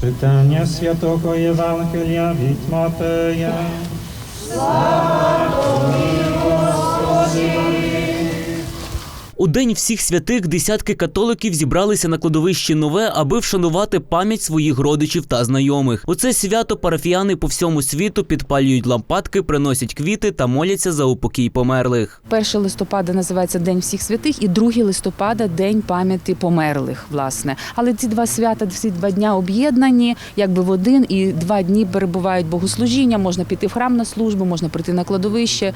Czytanie Świętego Ewangelia від Mateja. У день всіх святих десятки католиків зібралися на кладовищі нове, аби вшанувати пам'ять своїх родичів та знайомих. У це свято парафіяни по всьому світу підпалюють лампадки, приносять квіти та моляться за упокій померлих. 1 листопада називається День всіх святих, і 2 листопада День пам'яті померлих. Власне, але ці два свята, ці два дня об'єднані, якби в один, і два дні перебувають богослужіння. Можна піти в храм на службу, можна прийти на кладовище,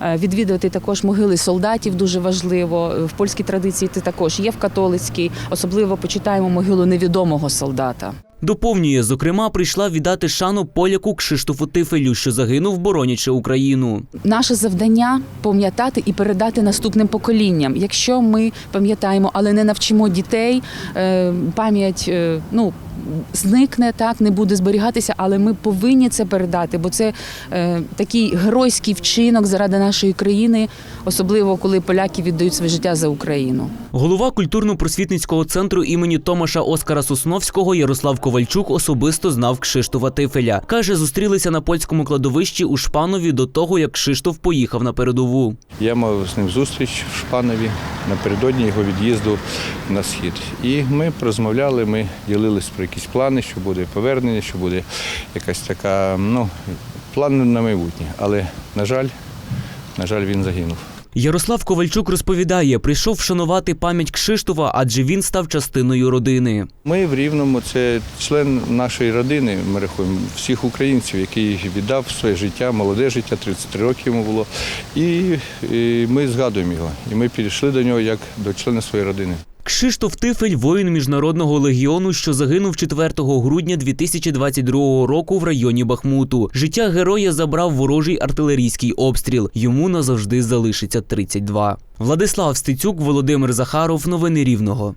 е, відвідувати також могили солдатів. Дуже важливо. В польській традиції це також є в католицькій. Особливо почитаємо могилу невідомого солдата. Доповнює, зокрема, прийшла віддати шану поляку Кшиштофу Тифелю, що загинув, боронячи Україну. Наше завдання пам'ятати і передати наступним поколінням. Якщо ми пам'ятаємо, але не навчимо дітей, е, пам'ять е, ну. Зникне так, не буде зберігатися, але ми повинні це передати, бо це е, такий геройський вчинок заради нашої країни, особливо коли поляки віддають своє життя за Україну. Голова культурно-просвітницького центру імені Томаша Оскара Сосновського Ярослав Ковальчук особисто знав Кшиштофа Тифеля. Каже, зустрілися на польському кладовищі у Шпанові до того, як Кшиштоф поїхав на передову. Я мав з ним зустріч в Шпанові напередодні його від'їзду на схід. І ми порозмовляли, ми ділились про якісь плани, що буде повернення, що буде якась така, ну, план на майбутнє. Але, на жаль, на жаль, він загинув. Ярослав Ковальчук розповідає, прийшов вшанувати пам'ять Кшиштова, адже він став частиною родини. Ми в Рівному це член нашої родини. Ми рахуємо всіх українців, який віддав своє життя, молоде життя, 33 роки йому було. І, і ми згадуємо його. І ми підійшли до нього як до члена своєї родини. Кшиштоф Тифель воїн міжнародного легіону, що загинув 4 грудня 2022 року в районі Бахмуту. Життя героя забрав ворожий артилерійський обстріл. Йому назавжди залишиться 32. Владислав Стецюк, Володимир Захаров. Новини Рівного.